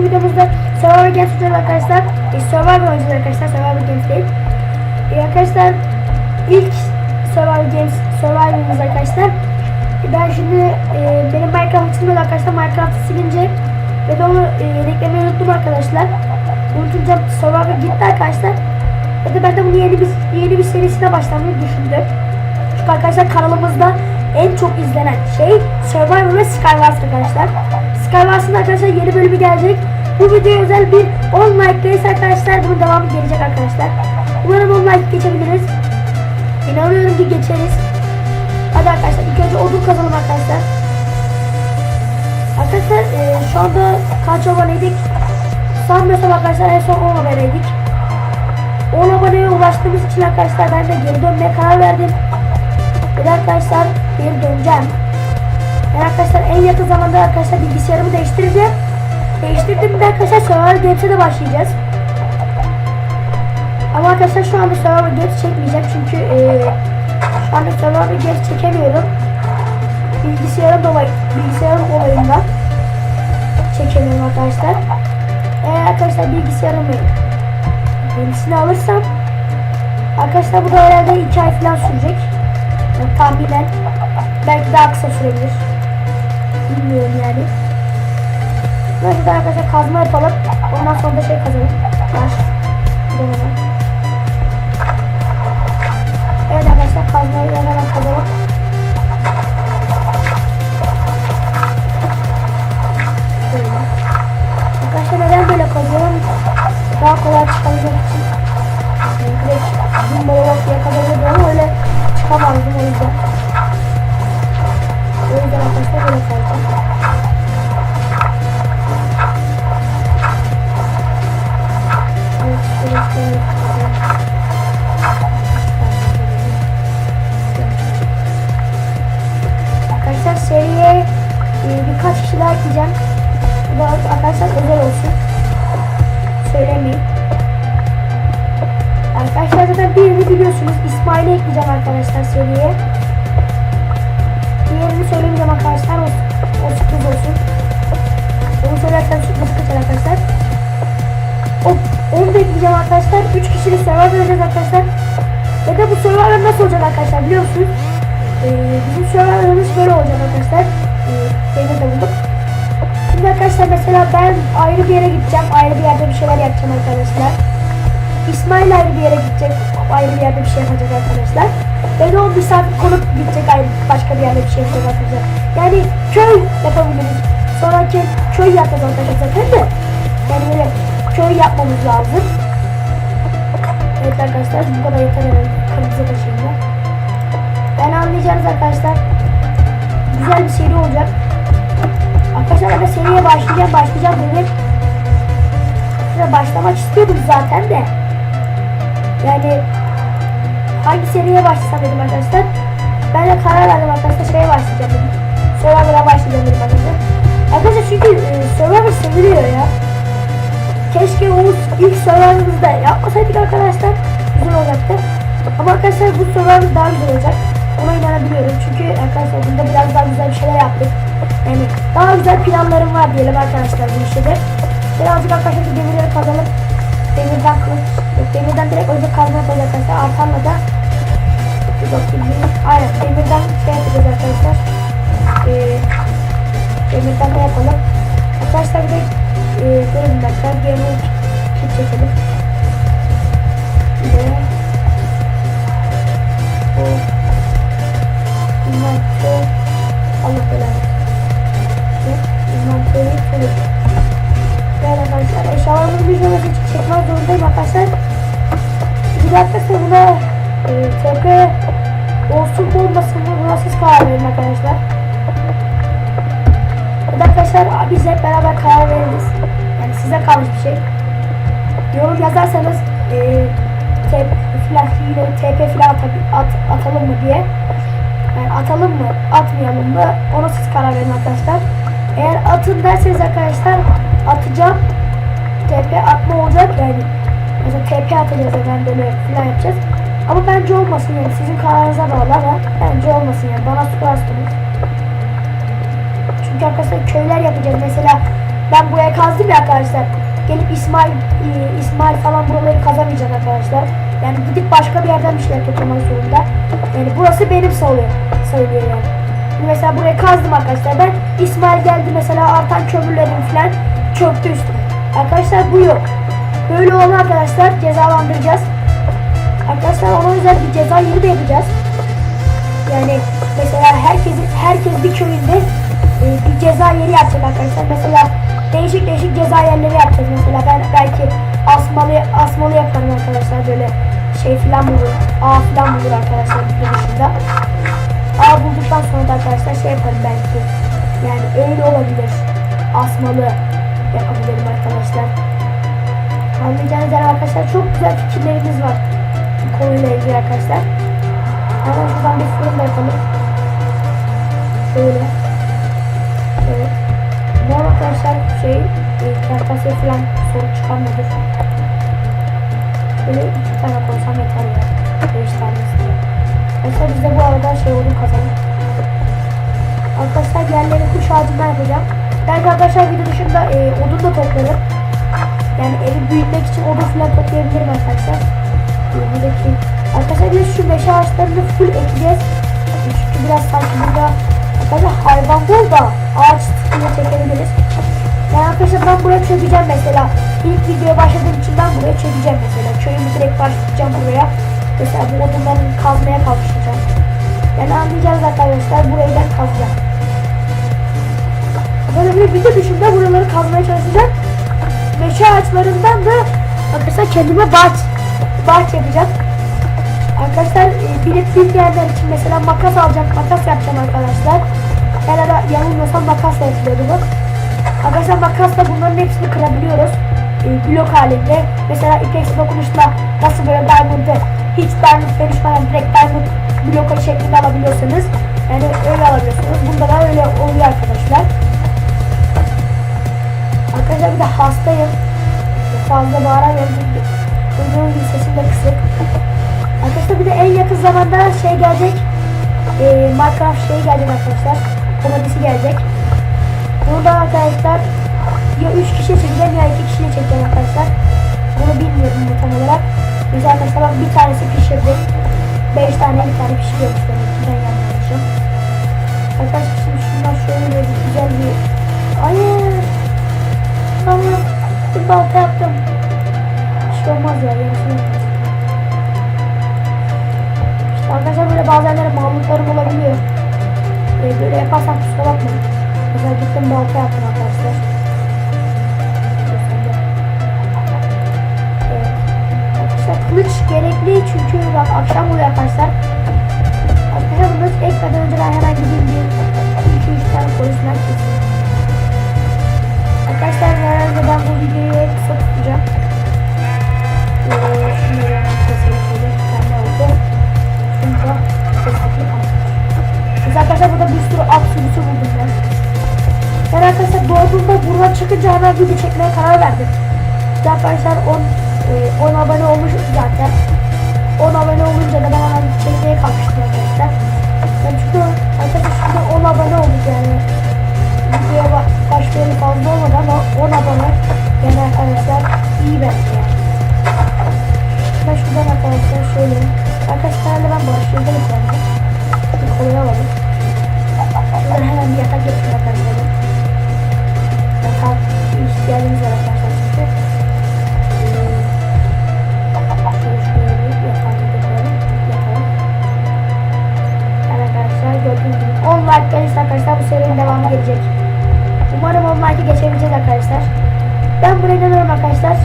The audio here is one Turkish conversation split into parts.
Bu videomuzda Survivor Games oynayacağız arkadaşlar. E, Survivor oynayacağız arkadaşlar. Survivor Games değil. E, arkadaşlar ilk Survivor Games Survivor'ımız arkadaşlar. E, ben şimdi e, benim Minecraft çıkmıyordu arkadaşlar. Minecraft'ı silince ve de onu e, yedeklemeyi unuttum arkadaşlar. Unutunca Survivor gitti arkadaşlar. Ve de ben de bunu yeni bir yeni bir serisine başlamayı düşündüm. Çünkü arkadaşlar kanalımızda en çok izlenen şey Survivor ve Skywars arkadaşlar. Skywars'ın arkadaşlar yeni bölümü gelecek. Bu videoya özel bir 10 like gelirse arkadaşlar bunun devamı gelecek arkadaşlar. Umarım 10 like geçebiliriz. İnanıyorum ki geçeriz. Hadi arkadaşlar ilk önce odun kazalım arkadaşlar. Arkadaşlar e, şu anda kaç aboneydik? Sanmıyorsam arkadaşlar en son 10 aboneydik. 10 aboneye ulaştığımız için arkadaşlar ben de geri dönmeye karar verdim. Ve arkadaşlar geri döneceğim. Ben arkadaşlar en yakın zamanda arkadaşlar bilgisayarımı değiştireceğim. Değiştirdiğimde arkadaşlar Survivor Games'e de başlayacağız. Ama arkadaşlar şu anda Survivor Games çekmeyeceğim çünkü eee şu anda Survivor Games çekemiyorum. Bilgisayarın dolayı, bilgisayarın olayından çekemiyorum arkadaşlar. Eğer arkadaşlar bilgisayarımı yenisini alırsam arkadaşlar bu da herhalde 2 ay falan sürecek. Yani tahminen belki daha kısa sürebilir. Bilmiyorum yani. Böyle arkadaşlar kazma yapalım. Ondan sonra da şey. Taş. Dolaba. Evet arkadaşlar kazmayı hemen. Şöyle. Arkadaşlar neden böyle kazıyorum? Daha kolay çıkabilmek için. Direkt zımba olarak kazanıyordum ama öyle çıkamazdım o yüzden. Arkadaşlar seriye. Diğerini söylemeyeceğim arkadaşlar. O, o sürpriz olsun. Onu söylersem sürpriz kaçar arkadaşlar. O, onu da ekleyeceğim arkadaşlar. 3 kişilik server vereceğiz arkadaşlar. Ve de bu server nasıl olacak arkadaşlar biliyor musunuz? Ee, bizim serverlarımız böyle olacak arkadaşlar. Ee, de bulduk. Şimdi arkadaşlar mesela ben ayrı bir yere gideceğim. Ayrı bir yerde bir şeyler yapacağım arkadaşlar. İsmail ayrı bir yere gidecek. Ayrı bir yerde bir şey yapacak arkadaşlar. Ve de o misafir konup gidecek ayrı başka bir yerde bir şey yapacak. Yani köy yapabiliriz. Sonraki köy yapacağız arkadaşlar zaten de. Yani böyle köy yapmamız lazım. Evet arkadaşlar bu kadar yeter herhalde. Kırmızı taşıyla. Ben anlayacağınız arkadaşlar. Güzel bir seri olacak. Arkadaşlar ben seriye başlayacağım. Başlayacağım. Arkadaşlar başlamak istiyordum zaten de. Yani hangi seriye başlasam dedim arkadaşlar. Ben de karar verdim arkadaşlar şeye başlayacağım dedim. Survivor'a başlayacağım dedim arkadaşlar. Arkadaşlar çünkü e, Survivor seviliyor ya. Keşke o ilk Survivor'ımızda yapmasaydık arkadaşlar. Güzel olacaktı. Ama arkadaşlar bu Survivor daha güzel olacak. Ona inanabiliyorum. Çünkü arkadaşlar bunda biraz daha güzel bir şeyler yaptık. Yani daha güzel planlarım var diyelim arkadaşlar bu işe de. Birazcık arkadaşlar demirleri kazalım. Demirden kılıç. Demirden direkt önce kazma yapacağız arkadaşlar. Artanla da Aynen demirden şey yapacağız arkadaşlar. Ee, demirden de yapalım. Arkadaşlar bir de e, durun bir dakika. Kit çekelim. Bir de arkadaşlar. Arkadaşlar biz hep beraber karar veririz. Yani size kalmış bir şey. Yorum yazarsanız e, TP filan TP filan at, at, atalım mı diye. Yani atalım mı, atmayalım mı ona siz karar verin arkadaşlar. Eğer atın derseniz arkadaşlar atacağım. TP atma olacak yani. Mesela TP atacağız yani böyle filan yapacağız. Ama bence olmasın yani sizin kararınıza bağlı ama bence olmasın yani bana sorarsınız. Çünkü arkadaşlar köyler yapacağız. Mesela ben buraya kazdım ya arkadaşlar. Gelip İsmail e, İsmail falan buraları kazamayacak arkadaşlar. Yani gidip başka bir yerden bir şeyler toplamak zorunda. Yani burası benim sayılıyor. Sayılıyor yani. Mesela buraya kazdım arkadaşlar. Ben İsmail geldi mesela artan kömürlerim falan çöktü üstüne. Arkadaşlar bu yok. Böyle olan arkadaşlar cezalandıracağız. Arkadaşlar ona özel bir ceza yeri de yapacağız. Yani mesela herkesin herkes bir köyünde e, bir ceza yeri yapacak arkadaşlar. Mesela değişik değişik ceza yerleri yapacağız. Mesela ben belki asmalı asmalı yaparım arkadaşlar böyle şey filan bulur. A filan bulur arkadaşlar bir dışında. A bulduktan sonra da arkadaşlar şey yaparım belki. Yani öyle olabilir. Asmalı yapabilirim arkadaşlar. Anlayacağınız arkadaşlar çok güzel fikirlerimiz var bu konuyla ilgili arkadaşlar. Hemen şuradan bir fırın da yapalım. Şöyle. Evet. Bu arkadaşlar şey, e, kırtasiye falan sorun çıkarmadır. Böyle iki tane koysam yeter ya. Beş tanesi. Mesela biz de bu arada şey odun kazanır. Arkadaşlar yerleri kuş ağacından yapacağım. Belki arkadaşlar video dışında e, odun da toplarım. Yani evi büyütmek için odun falan toplayabilirim arkadaşlar. Buradaki Arkadaşlar biz şu meşe ağaçlarını full ekeceğiz. Çünkü biraz sanki burada arkadaşlar hayvan bol da ağaç sıkıntı çekebiliriz. Yani arkadaşlar ben buraya çökeceğim mesela. İlk videoya başladığım için ben buraya çökeceğim mesela. Köyümü direkt başlayacağım buraya. Mesela bu odunları kazmaya kalkışacağım. Yani anlayacağız arkadaşlar burayı ben kazacağım. Böyle bir video dışında buraları kazmaya çalışacağım. Meşe ağaçlarından da arkadaşlar kendime bahç, bahç yapacağım. Arkadaşlar e, bilip bilmeyenler için mesela makas alacağım, makas yapacağım arkadaşlar. Eğer ara yanılmıyorsam makasla yapılıyordu bu. Arkadaşlar makasla bunların hepsini kırabiliyoruz. E, blok halinde. Mesela ipex dokunuşla nasıl böyle diamond'ı hiç diamond dönüşmeden direkt diamond blok şeklinde alabiliyorsanız yani öyle alabiliyorsunuz. Bunda da öyle oluyor arkadaşlar. Arkadaşlar bir de hastayım. Fazla bağıramıyorum duyduğunuz gibi sesim de kısık. Arkadaşlar bir de en yakın zamanda şey gelecek. E, Minecraft şey gelecek arkadaşlar. Komedisi gelecek. Burada arkadaşlar ya 3 kişi çekeceğim ya 2 kişiyle çekeceğim arkadaşlar. Bunu bilmiyorum bu tam olarak. Biz arkadaşlar bir tanesi pişirdi. 5 tane bir tane ki ben yanılmışım. Arkadaşlar şimdi şundan şöyle bir güzel bir... Hayır. Tamam. Bir balta yaptım. Şey olmaz ya. Yarısını yaparız. Arkadaşlar böyle bazenleri mahmutlarım olabiliyor. Ee, böyle yaparsam kusura bakmayın. Mesela gittim balta yaptım arkadaşlar. Evet. Arkadaşlar kılıç gerekli çünkü bak akşam oluyor arkadaşlar. Arkadaşlar bunu ekmeden önce ben hemen gideyim bir 2-3 tane polisler keseyim. Arkadaşlar herhalde ben bu videoyu kısa tutacağım. Arkadaşlar burada bir sürü at sürüsü buldum ben. Ben arkadaşlar doğduğumda buradan çıkınca hemen video çekmeye karar verdim. Arkadaşlar 10 e, 10 abone olmuşuz zaten. 10 abone olunca da ben çekmeye kalkıştım arkadaşlar. Çünkü arkadaşlar şimdi 10 abone olduk yani. Videoya bak başlayalı fazla olmadı ama 10 abone yani arkadaşlar iyi bence. Ben şuradan arkadaşlar şöyle Arkadaşlarla ben başladım bence. Bir kolay alalım. Şuradan hemen bir yatak yapayım arkadaşlar. Yatak ihtiyacımız var arkadaşlar çünkü. Şöyle şöyle bir yatağımızı koyalım. Yatalım. Evet arkadaşlar gördüğünüz gibi 10 like gelirse arkadaşlar bu serinin devamı gelecek. Umarım 10 like'ı geçebileceğiz arkadaşlar. Ben buna inanıyorum arkadaşlar.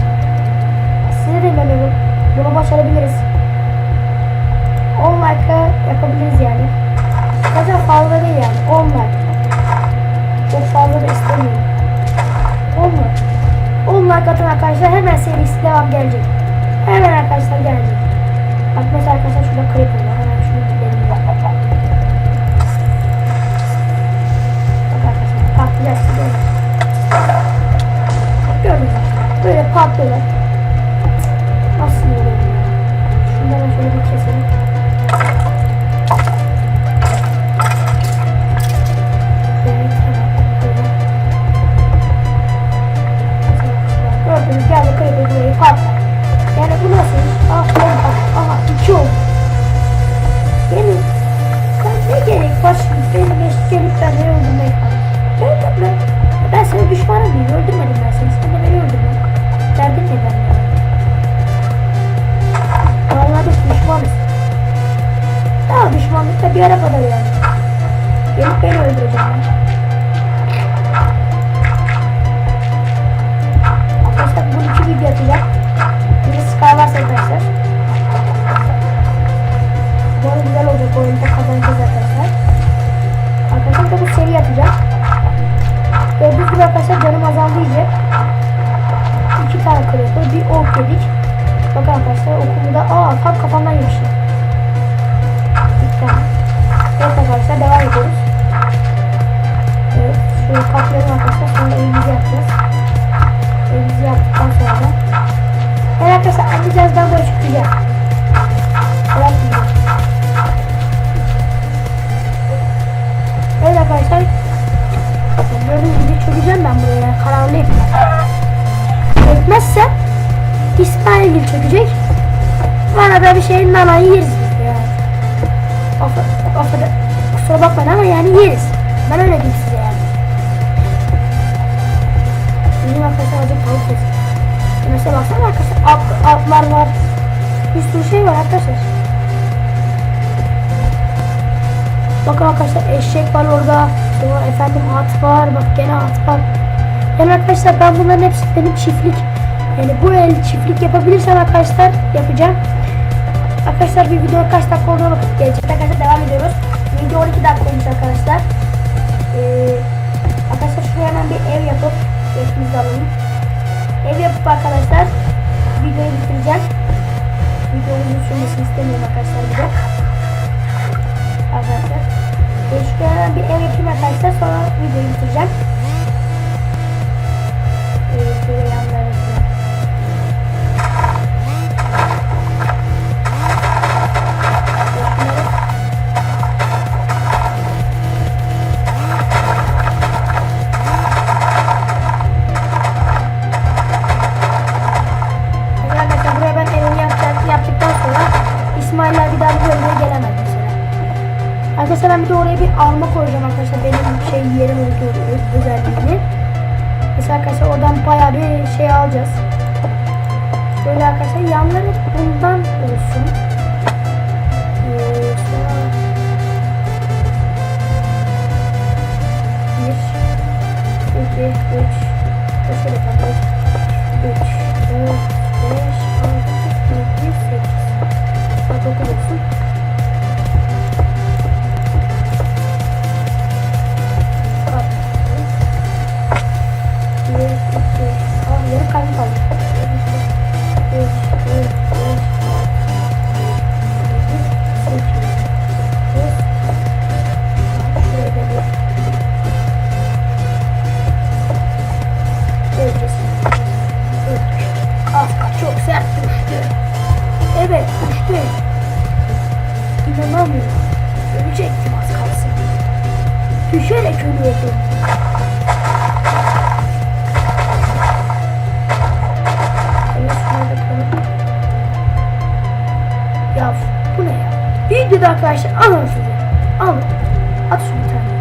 Size de inanıyorum. Başarabiliriz. 10 like'ı yapabiliriz yani. Zaten fazla değil yani. 10 like. Çok fazla da istemiyorum. 10 like. 10 like atın arkadaşlar hemen serisi devam gelecek. Hemen arkadaşlar gelecek. Bak mesela arkadaşlar şurada creeper var. Hemen şunu gidelim. Bak arkadaşlar patlayacak. Gördünüz mü? Böyle patlıyorlar. Bunları bir keselim. Gördüğünüz gibi kaybedemeyi patlar. Yani bu nasıl? Ah, bir ara kadar yani. Gelip beni öldüreceğim ben. Arkadaşlar bu iki video atacağım. Biri Sky varsa arkadaşlar. Bu arada güzel olacak oyunda kazanacağız arkadaşlar. Arkadaşlar da bu seri yapacağım. Gördüğünüz gibi arkadaşlar canım azaldı iyice. İki tane kırıklı, bir ok yedik. Bakın arkadaşlar okumu da aa tam kafamdan yemişim. Bir tane. Evet arkadaşlar devam ediyoruz. Evet şöyle kaplayalım arkadaşlar sonra elimizi yapacağız. Elimizi yaptıktan sonra da. Evet arkadaşlar anlayacağız ben böyle çıkacağım. Bırakmayacağım. Evet arkadaşlar Gördüğünüz gibi çökeceğim ben buraya. Kararlıyım. Çökmezse İsmail çökecek. Bana da bir şeyin nanayı yeriz Of, of, kusura bakmayın ama yani yeriz. Ben öyle diyeyim size yani. Bizim arkadaşlar azıcık tavuk kesin. Mesela baksana arkadaşlar at, atlar var. Bir sürü şey var arkadaşlar. Bakın arkadaşlar eşek var orada. Sonra efendim at var. Bak gene at var. Yani arkadaşlar ben bunların hepsi benim çiftlik. Yani bu el çiftlik yapabilirsem arkadaşlar yapacağım. Arkadaşlar bir video kaç dakika olduğuna bakıp gelecek. Arkadaşlar devam ediyoruz. Video 12 dakika olmuş arkadaşlar. Ee, arkadaşlar şuraya hemen bir ev yapıp resmimizi alalım. Ev yapıp arkadaşlar videoyu bitireceğim. Videomuzun sürmesini istemiyorum arkadaşlar bir de. Arkadaşlar. Ee, şuraya hemen bir ev yapayım arkadaşlar sonra videoyu bitireceğim. Alacağız. Böyle arkadaşlar yanları bundan olsun. Ee, bir, iki, üç, şöyle yapalım. Üç, dört, beş, altı, yedi, sekiz. Hatta dokuz olsun. Ah yarım At şunu bir